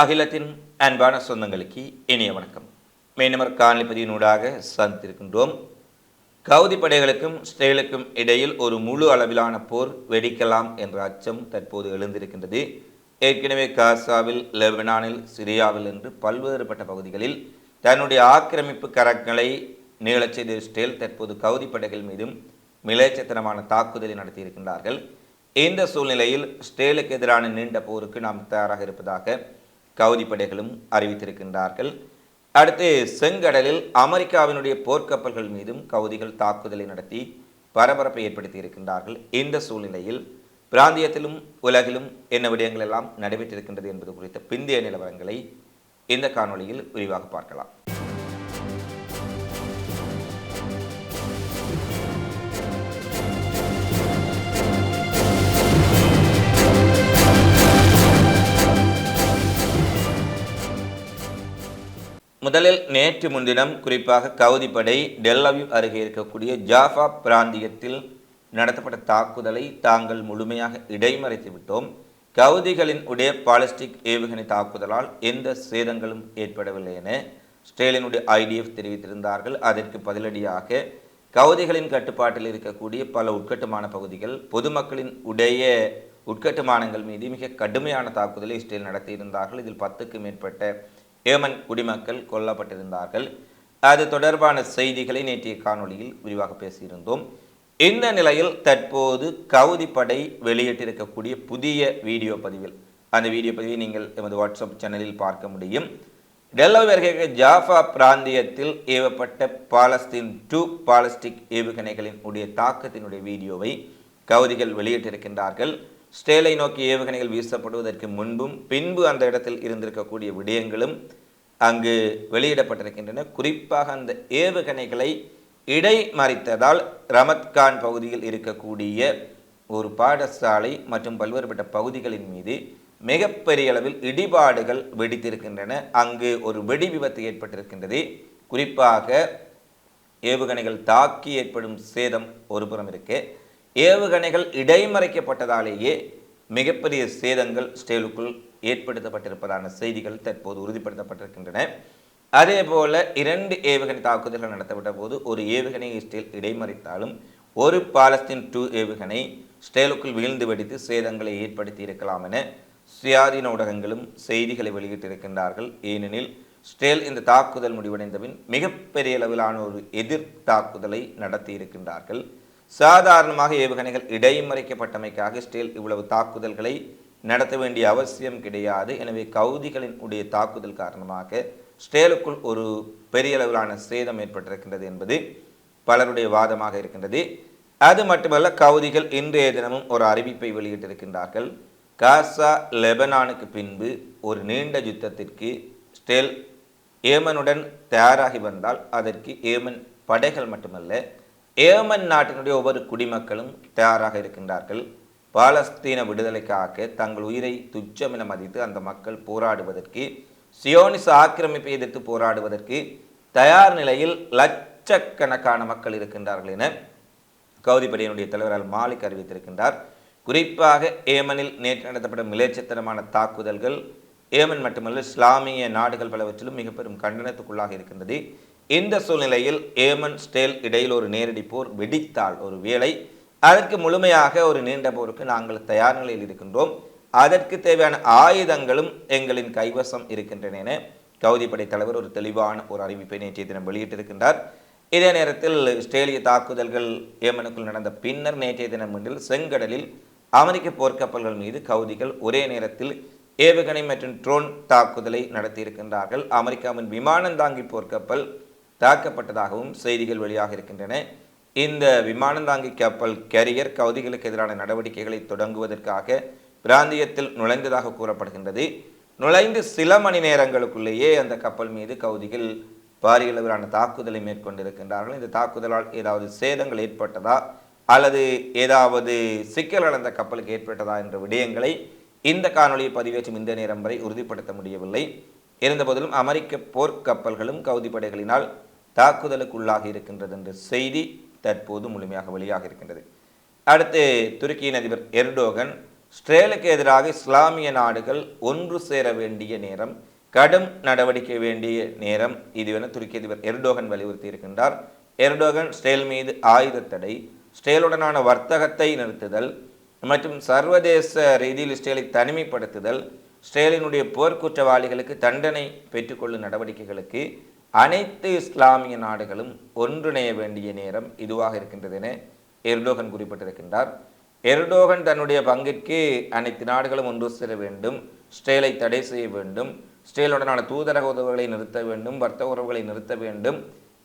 அகிலத்தின் அன்பான சொந்தங்களுக்கு இனிய வணக்கம். மீனவர் காணொலி பதிவினூடாக சந்தித்திருக்கின்றோம். கவுதி படைகளுக்கும் ஸ்ரேலுக்கும் இடையில் ஒரு முழு அளவிலான போர் வெடிக்கலாம் என்ற அச்சம் தற்போது எழுந்திருக்கின்றது. ஏற்கனவே காசாவில் லெபனானில் சிரியாவில் என்று பல்வேறுபட்ட பகுதிகளில் தன்னுடைய ஆக்கிரமிப்பு கரங்களை நீளச் செய்த இஸ்ரேல் தற்போது கவுதி படைகள் மீதும் மிலேச்சத்தனமான தாக்குதலை நடத்தியிருக்கின்றார்கள். இந்த சூழ்நிலையில் ஸ்டேலுக்கு எதிரான நீண்ட போருக்கு நாம் தயாராக இருப்பதாக கவுதி படைகளும் அறிவித்திருக்கின்றார்கள். அடுத்து செங்கடலில் அமெரிக்காவினுடைய போர்க்கப்பல்கள் மீதும் கவுதிகள் தாக்குதலை நடத்தி பரபரப்பை ஏற்படுத்தி இருக்கின்றார்கள். இந்த சூழ்நிலையில் பிராந்தியத்திலும் உலகிலும் என்ன விடயங்கள் எல்லாம் நடைபெற்றிருக்கின்றது என்பது குறித்த பிந்தைய நிலவரங்களை இந்த காணொளியில் விரிவாக பார்க்கலாம். முதலில் நேற்று முன்தினம் குறிப்பாக கவுதிப்படை டெல்லவிவ் அருகே இருக்கக்கூடிய ஜாஃபா பிராந்தியத்தில் நடத்தப்பட்ட தாக்குதலை தாங்கள் முழுமையாக இடைமறைத்து விட்டோம். கவுதிகளின் உடைய பாலிஸ்டிக் ஏவுகணை தாக்குதலால் எந்த சேதங்களும் ஏற்படவில்லை என ஸ்டேலினுடைய ஐடிஎஃப் தெரிவித்திருந்தார்கள். அதற்கு பதிலடியாக கவுதிகளின் கட்டுப்பாட்டில் இருக்கக்கூடிய பல உட்கட்டுமான பகுதிகள் பொதுமக்களின் உடைய உட்கட்டுமானங்கள் மீது மிக கடுமையான தாக்குதலை இஸ்ரேல் நடத்தியிருந்தார்கள். இதில் பத்துக்கு மேற்பட்ட ஏமன் குடிமக்கள் கொல்லப்பட்டிருந்தார்கள். அது தொடர்பான செய்திகளை நேற்றைய காணொளியில் விரிவாக பேசியிருந்தோம். இந்த நிலையில் தற்போது கவுதி படை வெளியிட்டிருக்கக்கூடிய புதிய வீடியோ பதிவில் அந்த வீடியோ பதிவை நீங்கள் எமது வாட்ஸ்அப் சேனலில் பார்க்க முடியும். டெல்லவி அருகே ஜாஃபா பிராந்தியத்தில் ஏவப்பட்ட பாலஸ்தீன் டூ பாலஸ்டிக் ஏவுகணைகளின் உடைய தாக்கத்தினுடைய வீடியோவை கவுதிகள் வெளியிட்டிருக்கின்றார்கள். ஸ்டேலை நோக்கி ஏவுகணைகள் வீசப்படுவதற்கு முன்பும் பின்பு அந்த இடத்தில் இருந்திருக்கக்கூடிய விடயங்களும் அங்கு வெளியிடப்பட்டிருக்கின்றன. குறிப்பாக அந்த ஏவுகணைகளை இடைமறித்ததால் ரமத்கான் பகுதியில் இருக்கக்கூடிய ஒரு பாடசாலை மற்றும் பல்வேறுபட்ட பகுதிகளின் மீது மிகப்பெரிய அளவில் இடிபாடுகள் வெடித்திருக்கின்றன. அங்கு ஒரு வெடி விபத்து ஏற்பட்டிருக்கின்றது. குறிப்பாக ஏவுகணைகள் தாக்கி ஏற்படும் சேதம் ஒரு புறம் ஏவுகணைகள் இடைமறைக்கப்பட்டதாலேயே மிகப்பெரிய சேதங்கள் ஸ்டேலுக்குள் ஏற்படுத்தப்பட்டிருப்பதான செய்திகள் தற்போது உறுதிப்படுத்தப்பட்டிருக்கின்றன. அதே போல இரண்டு ஏவுகணை தாக்குதல்கள் நடத்தப்பட்ட போது ஒரு ஏவுகணை ஸ்டேல் இடைமறித்தாலும் ஒரு பாலஸ்தீன் டூ ஏவுகணை ஸ்டேலுக்குள் வீழ்ந்து வெடித்து சேதங்களை ஏற்படுத்தி இருக்கலாம் என சுயாதீன ஊடகங்களும் செய்திகளை வெளியிட்டிருக்கின்றார்கள். ஏனெனில் ஸ்டேல் இந்த தாக்குதல் முடிவடைந்தபின் மிகப்பெரிய அளவிலான ஒரு எதிர் தாக்குதலை நடத்தி இருக்கின்றார்கள் சாதாரணமாக ஏவுகணைகள் இடைமறைக்கப்பட்டமைக்காக ஸ்டேல் இவ்வளவு தாக்குதல்களை நடத்த வேண்டிய அவசியம் கிடையாது. எனவே கவுதிகளின் உடைய தாக்குதல் காரணமாக ஸ்டேலுக்குள் ஒரு பெரிய அளவிலான சேதம் ஏற்பட்டிருக்கின்றது என்பது பலருடைய வாதமாக இருக்கின்றது. அது மட்டுமல்ல கவுதிகள் இன்றைய தினமும் ஒரு அறிவிப்பை வெளியிட்டிருக்கின்றார்கள். காசா லெபனானுக்கு பின்பு ஒரு நீண்ட யுத்தத்திற்கு ஸ்டேல் ஏமனுடன் தயாராகி வந்தால் அதற்கு ஏமன் படைகள் மட்டுமல்ல ஏமன் நாட்டினுடைய ஒவ்வொரு குடிமக்களும் தயாராக இருக்கின்றார்கள். பாலஸ்தீன விடுதலைக்காக தங்கள் உயிரை துச்சம் என மதித்து அந்த மக்கள் போராடுவதற்கு சியோனிச ஆக்கிரமிப்பை எதிர்த்து போராடுவதற்கு தயார் நிலையில் லட்சக்கணக்கான மக்கள் இருக்கின்றார்கள் என கவுதிப்படையினுடைய தலைவர் அல் மாலிக் அறிவித்திருக்கின்றார். குறிப்பாக ஏமனில் நேற்று நடத்தப்பட்ட மிலேச்சத்தனமான தாக்குதல்கள் ஏமன் மட்டுமல்ல இஸ்லாமிய நாடுகள் பலவற்றிலும் மிக பெரும் கண்டனத்துக்குள்ளாக இருக்கின்றது. இந்த சூழ்நிலையில் ஏமன் ஸ்டேல் இடையில் ஒரு நேரடி போர் வெடித்தால் ஒரு வேலை. அதற்கு முழுமையாக ஒரு நீண்ட போருக்கு நாங்கள் தயார் நிலையில் இருக்கின்றோம். அதற்கு தேவையான ஆயுதங்களும் எங்களின் கைவசம் இருக்கின்றன என கவுதிப்படை தலைவர் ஒரு தெளிவான ஒரு அறிவிப்பை நேற்றைய தினம் வெளியிட்டிருக்கின்றார். இதே நேரத்தில் இஸ்ரேலிய தாக்குதல்கள் ஏமனுக்குள் நடந்த பின்னர் நேற்றைய தினம் ஒன்றில் செங்கடலில் அமெரிக்க போர்க்கப்பல்கள் மீது கவுதிகள் ஒரே நேரத்தில் ஏவுகணை மற்றும் ட்ரோன் தாக்குதலை நடத்தியிருக்கின்றார்கள். அமெரிக்காவின் விமானந்தாங்கி போர்க்கப்பல் தாக்கப்பட்டதாகவும் செய்திகள் வெளியாக இருக்கின்றன. இந்த விமானந்தாங்கி கப்பல் கேரியர் கவுதிகளுக்கு எதிரான நடவடிக்கைகளை தொடங்குவதற்காக பிராந்தியத்தில் நுழைந்ததாக கூறப்படுகின்றது. நுழைந்து சில மணி நேரங்களுக்குள்ளேயே அந்த கப்பல் மீது கவுதிகள் பாரிய அளவிலான தாக்குதலை மேற்கொண்டிருக்கின்றார்கள். இந்த தாக்குதலால் ஏதாவது சேதங்கள் ஏற்பட்டதா? அல்லது ஏதாவது சிக்கல்கள் அந்த கப்பலுக்கு ஏற்பட்டதா என்ற விடயங்களை இந்த காணொலியை பதிவேற்றும் இந்த நேரம் வரை உறுதிப்படுத்த முடியவில்லை. இருந்தபோதிலும் அமெரிக்க போர்க்கப்பல்களும் கவுதி படைகளினால் தாக்குதலுக்குள்ளாகி இருக்கின்றது என்ற செய்தி தற்போது முழுமையாக வெளியாக இருக்கின்றது. அடுத்து துருக்கியின் அதிபர் எர்டோகன் இஸ்ரேலுக்கு எதிராக இஸ்லாமிய நாடுகள் ஒன்று சேர வேண்டிய நேரம் கடும் நடவடிக்கை வேண்டிய நேரம் இதுவென துருக்கி அதிபர் எர்டோகன் வலியுறுத்தி இருக்கின்றார். எர்டோகன் ஸ்டேல் மீது ஆயுத தடை ஸ்டேலுடனான வர்த்தகத்தை நிறுத்துதல் மற்றும் சர்வதேச ரீதியில் ஸ்டேலை தனிமைப்படுத்துதல் ஸ்டேலினுடைய போர்க்குற்றவாளிகளுக்கு தண்டனை பெற்றுக்கொள்ளும் நடவடிக்கைகளுக்கு அனைத்து இஸ்லாமிய நாடுகளும் ஒன்றிணைய வேண்டிய நேரம் இதுவாக இருக்கின்றது என எர்டோகன் குறிப்பிட்டிருக்கின்றார். எர்டோகன் தன்னுடைய பங்கிற்கு அனைத்து நாடுகளும் ஒன்று சேர வேண்டும் ஸ்டேலை தடை செய்ய வேண்டும் ஸ்டேலுடனான தூதரக உறவுகளை நிறுத்த வேண்டும் வர்த்தக உறவுகளை நிறுத்த வேண்டும்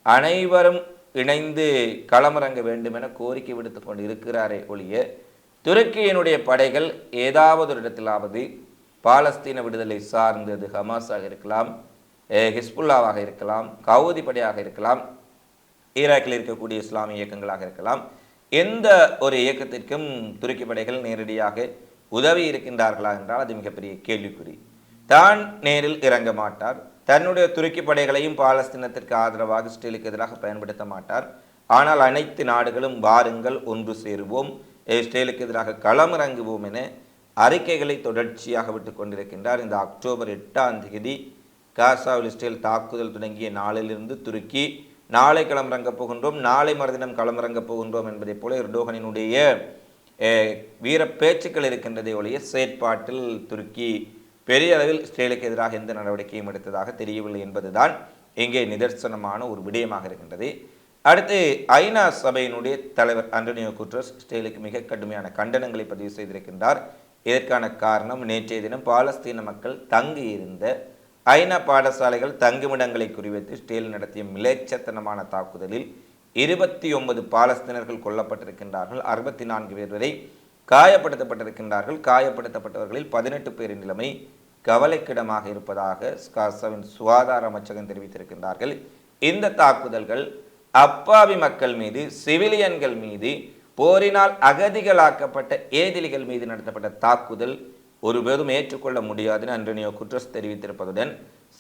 அனைவரும் இணைந்து களமிறங்க வேண்டும் என கோரிக்கை விடுத்து கொண்டு இருக்கிறாரே ஒழிய துருக்கியினுடைய படைகள் ஏதாவது ஒரு இடத்திலாவது பாலஸ்தீன விடுதலை சார்ந்தது ஹமாஸாக இருக்கலாம் ஹிஸ்புல்லாவாக இருக்கலாம் கவுதி படையாக இருக்கலாம் ஈராக்கில் இருக்கக்கூடிய இஸ்லாமிய இயக்கங்களாக இருக்கலாம். எந்த ஒரு இயக்கத்திற்கும் துருக்கி படைகள் நேரடியாக உதவி இருக்கின்றார்களா என்றால் அது மிகப்பெரிய கேள்விக்குறி. தான் நேரில் இறங்க மாட்டார். தன்னுடைய துருக்கி படைகளையும் பாலஸ்தீனத்திற்கு ஆதரவாக இஸ்ரேலுக்கு எதிராக பயன்படுத்த மாட்டார். ஆனால் அனைத்து நாடுகளும் வாருங்கள் ஒன்று சேருவோம். இஸ்ரேலுக்கு எதிராக களமிறங்குவோம் என அறிக்கைகளை தொடர்ச்சியாக விட்டு கொண்டிருக்கின்றார். இந்த அக்டோபர் எட்டாம் தேதி காசாவில் இஸ்ரேல் தாக்குதல் தொடங்கிய நாளிலிருந்து துருக்கி நாளை களமிறங்கப் போகின்றோம் நாளை மறுதினம் களமிறங்கப் போகின்றோம் என்பதைப் போல எர்டோகனினுடைய வீர பேச்சுக்கள் இருக்கின்றதை ஒழிய செயற்பாட்டில் துருக்கி பெரிய அளவில் இஸ்ரேலுக்கு எதிராக எந்த நடவடிக்கையும் எடுத்ததாக தெரியவில்லை என்பதுதான் இங்கே நிதர்சனமான ஒரு விடயமாக இருக்கின்றது. அடுத்து ஐநா சபையினுடைய தலைவர் அண்டோனியோ குட்ரஸ் இஸ்ரேலுக்கு மிக கடுமையான கண்டனங்களை பதிவு செய்திருக்கின்றார். இதற்கான காரணம் நேற்றைய தினம் பாலஸ்தீன மக்கள் தங்கியிருந்த ஐநா பாடசாலைகள் தங்குமிடங்களை குறிவைத்து ஸ்டேல் நடத்திய மிலேச்சத்தனமான தாக்குதலில் இருபத்தி ஒன்பது பாலஸ்தீனர்கள் கொல்லப்பட்டிருக்கின்றார்கள். அறுபத்தி நான்கு பேர் வரை காயப்படுத்தப்பட்டிருக்கின்றார்கள். காயப்படுத்தப்பட்டவர்களில் பதினெட்டு பேரின் நிலைமை கவலைக்கிடமாக இருப்பதாக ஸ்காசாவின் சுகாதார அமைச்சகம் தெரிவித்திருக்கின்றார்கள். இந்த தாக்குதல்கள் அப்பாவி மக்கள் மீது சிவிலியன்கள் மீது போரினால் அகதிகளாக்கப்பட்ட ஏதிலிகள் மீது நடத்தப்பட்ட தாக்குதல் ஒருபோதும் ஏற்றுக்கொள்ள முடியாதுன்னு அன்றனியோ குட்ரஸ் தெரிவித்திருப்பதுடன்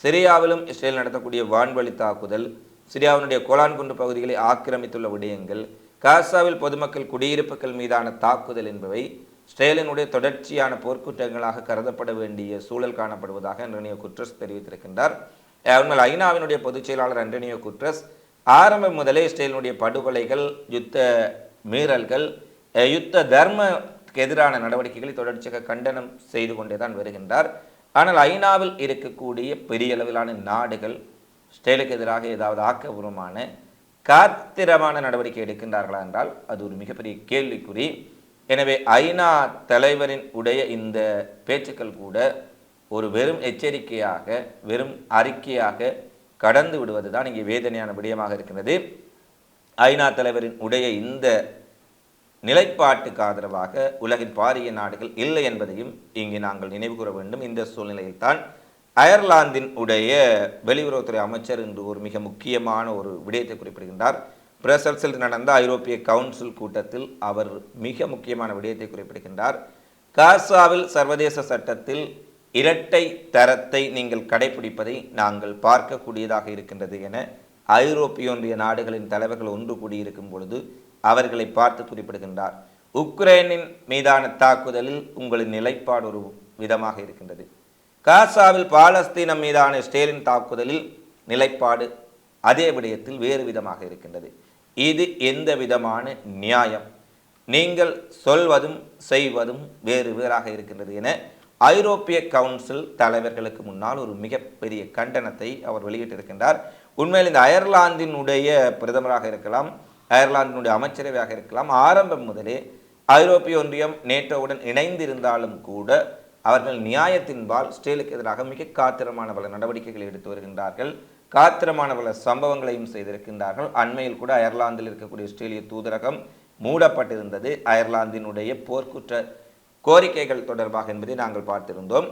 சிரியாவிலும் இஸ்ரேல் நடத்தக்கூடிய வான்வழி தாக்குதல் சிரியாவினுடைய கோலான் குண்டு பகுதிகளை ஆக்கிரமித்துள்ள விடயங்கள் காசாவில் பொதுமக்கள் குடியிருப்புகள் மீதான தாக்குதல் என்பவை இஸ்ரேலினுடைய தொடர்ச்சியான போர்க்குற்றங்களாக கருதப்பட வேண்டிய சூழல் காணப்படுவதாக அன்றனியோ குட்ரஸ் தெரிவித்திருக்கின்றார். உண்மையில் ஐநாவினுடைய பொதுச் செயலாளர் அண்டோனியோ குட்ரஸ் ஆரம்பம் முதலே இஸ்ரேலினுடைய படுகொலைகள் யுத்த மீறல்கள் யுத்த தர்ம எதிரான நடவடிக்கைகளை தொடர்ச்சியாக கண்டனம் செய்து கொண்டே தான் வருகின்றார். ஆனால் ஐநாவில் இருக்கக்கூடிய பெரிய அளவிலான நாடுகள் ஸ்டேலுக்கு எதிராக ஏதாவது ஆக்கபூர்வமான காத்திரமான நடவடிக்கை எடுக்கின்றார்களா என்றால் அது ஒரு மிகப்பெரிய கேள்விக்குறி. எனவே ஐநா தலைவரின் உடைய இந்த பேச்சுக்கள் கூட ஒரு வெறும் எச்சரிக்கையாக வெறும் அறிக்கையாக கடந்து விடுவது தான் இங்கே வேதனையான விடயமாக இருக்கின்றது ஐநா தலைவரின் உடைய இந்த நிலைப்பாட்டுக்கு ஆதரவாக உலகின் பாரிய நாடுகள் இல்லை என்பதையும் இங்கே நாங்கள் நினைவு கூற வேண்டும். இந்த சூழ்நிலையில்தான் அயர்லாந்தின் உடைய வெளியுறவுத்துறை அமைச்சர் இன்று ஒரு மிக முக்கியமான ஒரு விடயத்தை குறிப்பிடுகின்றார். பிரசல்ஸில் நடந்த ஐரோப்பிய கவுன்சில் கூட்டத்தில் அவர் மிக முக்கியமான விடயத்தை குறிப்பிடுகின்றார். காசாவில் சர்வதேச சட்டத்தில் இரட்டை தரத்தை நீங்கள் கடைபிடிப்பதை நாங்கள் பார்க்கக்கூடியதாக இருக்கின்றது என ஐரோப்பிய ஒன்றிய நாடுகளின் தலைவர்கள் ஒன்று கூடியிருக்கும் பொழுது அவர்களை பார்த்து குறிப்பிடுகின்றார். உக்ரைனின் மீதான தாக்குதலில் உங்களின் நிலைப்பாடு ஒரு விதமாக இருக்கின்றது. காசாவில் பாலஸ்தீனம் மீதான இஸ்ரேலின் தாக்குதலில் நிலைப்பாடு அதே விடயத்தில் வேறு விதமாக இருக்கின்றது. இது எந்த விதமான நியாயம்? நீங்கள் சொல்வதும் செய்வதும் வேறு வேறாக இருக்கின்றது என ஐரோப்பிய கவுன்சில் தலைவர்களுக்கு முன்னால் ஒரு மிகப்பெரிய கண்டனத்தை அவர் வெளியிட்டிருக்கின்றார். உண்மையில் இந்த அயர்லாந்தினுடைய பிரதமராக இருக்கலாம் அயர்லாந்தினுடைய அமைச்சரவையாக இருக்கலாம். ஆரம்பம் முதலே ஐரோப்பிய ஒன்றியம் நேட்டோவுடன் இணைந்திருந்தாலும் கூட அவர்கள் நியாயத்தின்பால் ஸ்டேலுக்கு எதிராக மிக காத்திரமான பல நடவடிக்கைகளை எடுத்து வருகின்றார்கள். காத்திரமான பல சம்பவங்களையும் செய்திருக்கின்றார்கள். அண்மையில் கூட அயர்லாந்தில் இருக்கக்கூடிய இஸ்ரேலிய தூதரகம் மூடப்பட்டிருந்தது. அயர்லாந்தினுடைய போர்க்குற்ற கோரிக்கைகள் தொடர்பாக என்பதை நாங்கள் பார்த்திருந்தோம்.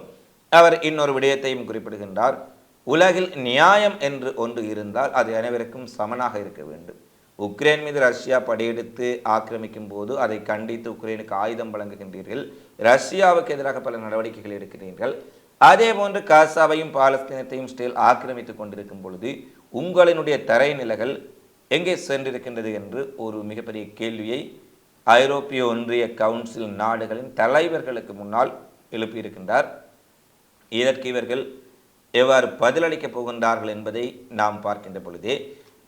அவர் இன்னொரு விடயத்தையும் குறிப்பிடுகின்றார். உலகில் நியாயம் என்று ஒன்று இருந்தால் அது அனைவருக்கும் சமனாக இருக்க வேண்டும். உக்ரைன் மீது ரஷ்யா படையெடுத்து ஆக்கிரமிக்கும் போது அதை கண்டித்து உக்ரைனுக்கு ஆயுதம் வழங்குகின்றீர்கள். ரஷ்யாவுக்கு எதிராக பல நடவடிக்கைகள் எடுக்கிறீர்கள் அதே போன்று காசாவையும் பாலஸ்தீனத்தையும் ஸ்டேல் ஆக்கிரமித்துக் கொண்டிருக்கும் பொழுது உங்களினுடைய தரைநிலைகள் எங்கே சென்றிருக்கின்றது என்று ஒரு மிகப்பெரிய கேள்வியை ஐரோப்பிய ஒன்றிய கவுன்சில் நாடுகளின் தலைவர்களுக்கு முன்னால் எழுப்பியிருக்கின்றார். இதற்கு இவர்கள் எவ்வாறு பதிலளிக்கப் போகின்றார்கள் என்பதை நாம் பார்க்கின்ற பொழுதே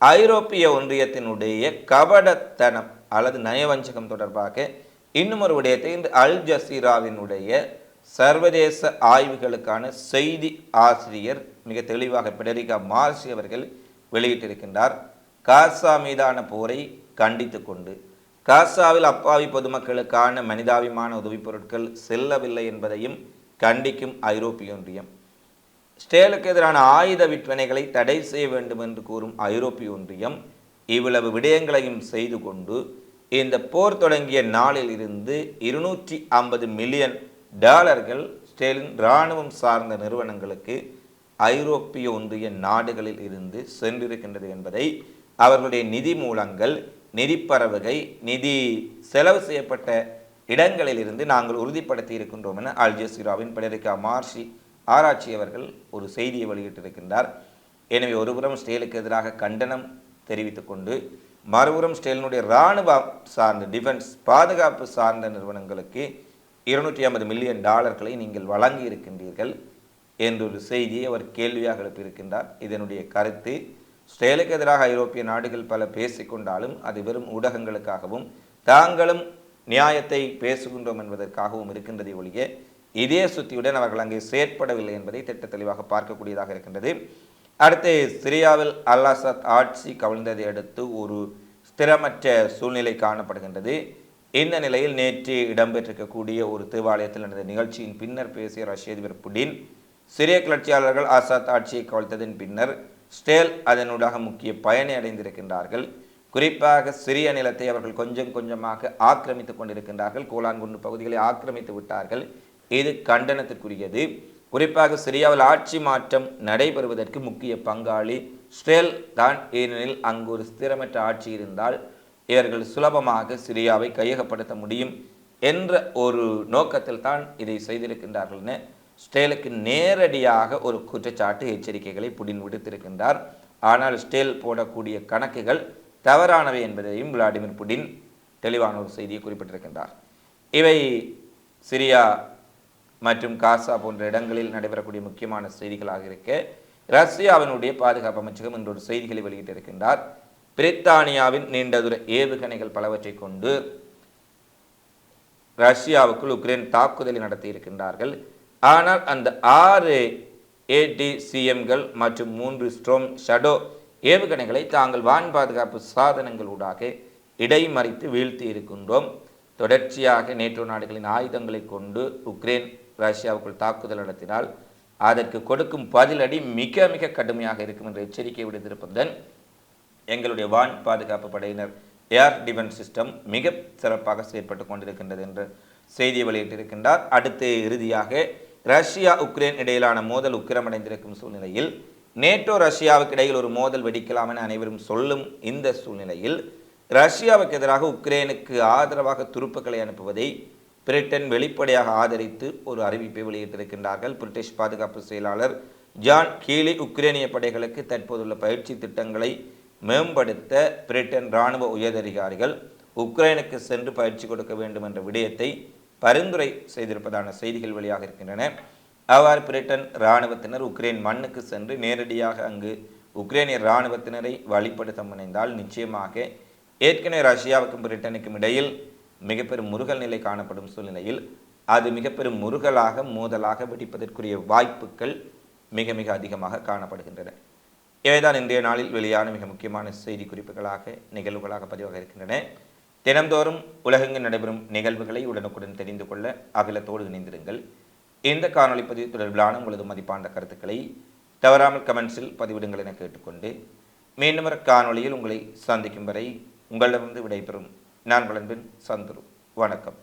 ஐரோப்பிய ஒன்றியத்தினுடைய கபடத்தனம் அல்லது நயவஞ்சகம் தொடர்பாக இன்னும் ஒரு விடயத்தை இந்த அல் ஜசீராவினுடைய சர்வதேச ஆய்வுகளுக்கான செய்தி ஆசிரியர் மிக தெளிவாக பெடரிகா மார்சி அவர்கள் வெளியிட்டிருக்கின்றார். காசா மீதான போரை கண்டித்து கொண்டு காசாவில் அப்பாவி பொதுமக்களுக்கான மனிதாபிமான உதவிப் பொருட்கள் செல்லவில்லை என்பதையும் கண்டிக்கும் ஐரோப்பிய ஒன்றியம் ஸ்டேலுக்கு எதிரான ஆயுத விற்பனைகளை தடை செய்ய வேண்டும் என்று கூறும் ஐரோப்பிய ஒன்றியம் இவ்வளவு விடயங்களையும் செய்து கொண்டு இந்த போர் தொடங்கிய நாளில் இருந்து இருநூற்றி ஐம்பது மில்லியன் டாலர்கள் ஸ்டேலின் இராணுவம் சார்ந்த நிறுவனங்களுக்கு ஐரோப்பிய ஒன்றிய நாடுகளில் இருந்து சென்றிருக்கின்றது என்பதை அவர்களுடைய நிதி மூலங்கள் நிதி நிதி செலவு செய்யப்பட்ட இடங்களிலிருந்து நாங்கள் உறுதிப்படுத்தி இருக்கின்றோம் என அல் ஜசீராவின் பெடரிகா மார்ஷி ஆராய்ச்சி அவர்கள் ஒரு செய்தியை வெளியிட்டிருக்கின்றார். எனவே ஒருபுறம் ஸ்டேலுக்கு எதிராக கண்டனம் தெரிவித்துக் கொண்டு மறுபுறம் ஸ்டேலினுடைய இராணுவ சார்ந்த டிஃபென்ஸ் பாதுகாப்பு சார்ந்த நிறுவனங்களுக்கு இருநூற்றி ஐம்பது மில்லியன் டாலர்களை நீங்கள் வழங்கி இருக்கின்றீர்கள் என்றொரு செய்தியை அவர் கேள்வியாக எழுப்பியிருக்கின்றார். இதனுடைய கருத்து ஸ்டேலுக்கு எதிராக ஐரோப்பிய நாடுகள் பல பேசிக்கொண்டாலும் அது வெறும் ஊடகங்களுக்காகவும் தாங்களும் நியாயத்தை பேசுகின்றோம் என்பதற்காகவும் இருக்கின்றதை ஒழிய இதே சுத்தியுடன் அவர்கள் அங்கே செயற்படவில்லை என்பதை திட்ட தெளிவாக பார்க்கக்கூடியதாக இருக்கின்றது. அடுத்து சிரியாவில் அல் அசத் ஆட்சி கவிழ்ந்ததை அடுத்து ஒரு ஸ்திரமற்ற சூழ்நிலை காணப்படுகின்றது. இந்த நிலையில் நேற்று இடம்பெற்றிருக்கக்கூடிய ஒரு தேவாலயத்தில் நடந்த நிகழ்ச்சியின் பின்னர் பேசிய ரஷ்ய அதிபர் புடின் சிரிய கிளர்ச்சியாளர்கள் ஆசாத் ஆட்சியை கவிழ்த்ததன் பின்னர் ஸ்டேல் அதனூடாக முக்கிய பயனை அடைந்திருக்கின்றார்கள். குறிப்பாக சிறிய நிலத்தை அவர்கள் கொஞ்சம் கொஞ்சமாக ஆக்கிரமித்துக் கொண்டிருக்கின்றார்கள். கோலான்குண்டு பகுதிகளை ஆக்கிரமித்து விட்டார்கள். இது கண்டனத்திற்குரியது. குறிப்பாக சிரியாவில் ஆட்சி மாற்றம் நடைபெறுவதற்கு முக்கிய பங்காளி ஸ்டேல் தான். ஏனெனில் அங்கு ஒரு ஸ்திரமற்ற ஆட்சி இருந்தால் இவர்கள் சுலபமாக சிரியாவை கையகப்படுத்த முடியும் என்ற ஒரு நோக்கத்தில் தான் இதை செய்திருக்கின்றார்கள் என ஸ்டேலுக்கு நேரடியாக ஒரு குற்றச்சாட்டு எச்சரிக்கைகளை புடின் விடுத்திருக்கின்றார். ஆனால் ஸ்டேல் போடக்கூடிய கணக்குகள் தவறானவை என்பதையும் விளாடிமிர் புடின் தெளிவான ஒரு செய்தியை குறிப்பிட்டிருக்கின்றார். இவை சிரியா மற்றும் காசா போன்ற இடங்களில் நடைபெறக்கூடிய முக்கியமான செய்திகளாக இருக்க ரஷ்யாவினுடைய பாதுகாப்பு அமைச்சகம் இன்று ஒரு செய்திகளை வெளியிட்டிருக்கின்றார். பிரித்தானியாவின் நீண்ட தூர ஏவுகணைகள் பலவற்றை கொண்டு ரஷ்யாவுக்குள் உக்ரைன் தாக்குதலை நடத்தி இருக்கின்றார்கள் ஆனால் அந்த ஆறு ஏடிசிஎம்கள் மற்றும் மூன்று ஸ்ட்ரோம் ஷடோ ஏவுகணைகளை தாங்கள் வான் பாதுகாப்பு சாதனங்களூடாக இடைமறித்து வீழ்த்தி இருக்கின்றோம் தொடர்ச்சியாக நேட்டோ நாடுகளின் ஆயுதங்களை கொண்டு உக்ரைன் ரஷ்யாவுக்குள் தாக்குதல் நடத்தினால் அதற்கு கொடுக்கும் பதிலடி மிக மிக கடுமையாக இருக்கும் என்ற எச்சரிக்கை விடுத்திருப்பதுடன் எங்களுடைய வான் பாதுகாப்பு படையினர் ஏர் டிஃபென்ஸ் சிஸ்டம் மிக சிறப்பாக செயற்பட்டு கொண்டிருக்கின்றது என்று செய்தியை வெளியிட்டிருக்கின்றார். அடுத்து இறுதியாக ரஷ்யா உக்ரைன் இடையிலான மோதல் உக்கிரமடைந்திருக்கும் சூழ்நிலையில் நேட்டோ ரஷ்யாவுக்கு இடையில் ஒரு மோதல் வெடிக்கலாம் என அனைவரும் சொல்லும் இந்த சூழ்நிலையில் ரஷ்யாவுக்கு எதிராக உக்ரைனுக்கு ஆதரவாக துருப்புக்களை அனுப்புவதை பிரிட்டன் வெளிப்படையாக ஆதரித்து ஒரு அறிவிப்பை வெளியிட்டிருக்கின்றார்கள். பிரிட்டிஷ் பாதுகாப்பு செயலாளர் ஜான் கீலி உக்ரைனிய படைகளுக்கு தற்போதுள்ள பயிற்சி திட்டங்களை மேம்படுத்த பிரிட்டன் இராணுவ உயரதிகாரிகள் உக்ரைனுக்கு சென்று பயிற்சி கொடுக்க வேண்டும் என்ற விடயத்தை பரிந்துரை செய்திருப்பதான செய்திகள் வெளியாக இருக்கின்றன. அவ்வாறு பிரிட்டன் இராணுவத்தினர் உக்ரைன் மண்ணுக்கு சென்று நேரடியாக அங்கு உக்ரைனிய இராணுவத்தினரை வழிப்படுத்த முனைந்தால் நிச்சயமாக ஏற்கனவே ரஷ்யாவுக்கும் பிரிட்டனுக்கும் இடையில் மிகப்பெரும் முருகல் நிலை காணப்படும் சூழ்நிலையில் அது மிகப்பெரும் முருகலாக மோதலாக வெடிப்பதற்குரிய வாய்ப்புகள் மிக மிக அதிகமாக காணப்படுகின்றன. இவைதான் இன்றைய நாளில் வெளியான மிக முக்கியமான செய்தி குறிப்புகளாக நிகழ்வுகளாக பதிவாக இருக்கின்றன தினந்தோறும் உலகெங்கு நடைபெறும் நிகழ்வுகளை உடனுக்குடன் தெரிந்து கொள்ள அகிலத்தோடு இணைந்திருங்கள். இந்த காணொளி பதிவு தொடர்பிலான உங்களது மதிப்பான கருத்துக்களை தவறாமல் கமெண்ட்ஸில் பதிவிடுங்கள் என கேட்டுக்கொண்டு மீண்டும் ஒரு காணொளியில் உங்களை சந்திக்கும் வரை உங்களிடமிருந்து விடைபெறும் நான் வளன்பின் சந்துரு. வணக்கம்.